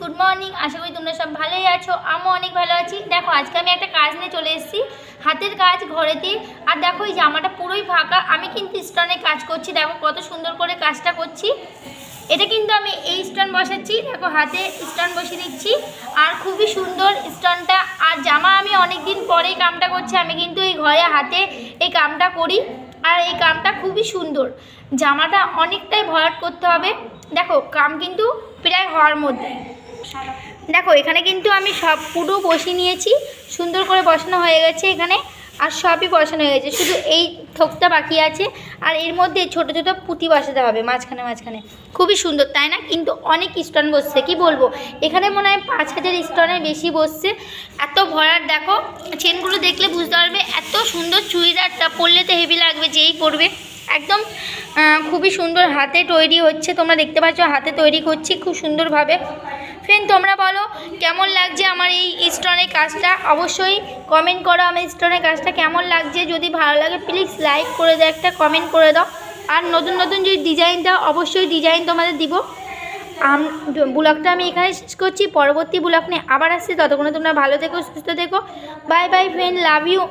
Good morning আশা করি তোমরা সব ভালোই আছো, আমিও অনেক ভালো আছি। দেখো, আজকে আমি একটা কাজ নিয়ে চলে এসেছি, হাতের কাজ ঘরেতে। আর দেখো, এই জামাটা পুরোই ফাঁকা, আমি কিন্তু স্টোনে কাজ করছি, দেখো কত সুন্দর করে কাজটা করছি। এটা কিন্তু আমি এই স্টোন বসাচ্ছি, দেখো হাতে স্টোন বসিয়ে দিচ্ছি, আর খুবই সুন্দর স্টোনটা আর জামা আমি অনেক দিন পরে এই কামটা করছি, আমি কিন্তু এই ঘরে হাতে এই কামটা করি, আর এই কামটা খুবই সুন্দর। জামাটা অনেকটাই ভরাট করতে হবে। দেখো, কাম কিন্তু প্রায় হওয়ার মধ্যে। দেখো, এখানে কিন্তু আমি সব পুরো বসিয়ে নিয়েছি। সুন্দর করে বসানো হয়ে গেছে এখানে, আর সবই বসানো হয়ে গেছে। শুধু এই থোকটা বাকি আছে, আর এর মধ্যে ছোট ছোট পুঁতি বসাতে হবে মাঝখানে মাঝখানে। খুবই সুন্দর, তাই না? কিন্তু অনেক স্টোন বসছে, কি বলব? এখানে মনে হয় পাঁচ হাজার স্টোনের বেশি বসছে। এত ভরার দেখো চেনগুলো দেখলে বুঝতে পারবে, এত সুন্দর চুড়িদারটা, পরলে তো হেভি লাগবে, যেই পরবে। একদম খুবই সুন্দর হাতে তৈরি হচ্ছে, তোমরা দেখতে পাচ্ছ, হাতে তৈরি করছি খুব সুন্দরভাবে। ফ্রেন্ড তোমরা বলো, কেমন লাগছে আমার এই স্টোনের কাজটা? অবশ্যই কমেন্ট করো আমার স্টোনের কাজটা কেমন লাগছে। যদি ভালো লাগে প্লিজ লাইক করে দাও, একটা কমেন্ট করে দাও। আর নতুন নতুন যে ডিজাইনটা অবশ্যই ডিজাইন তোমাদের দিব। ব্লগটা আমি এখানে শেষ করছি। পরবর্তী ব্লগ নিয়ে আবার আসছি। ততক্ষণে তোমরা ভালো থেকো, সুস্থ থেকো। Bye bye friend love you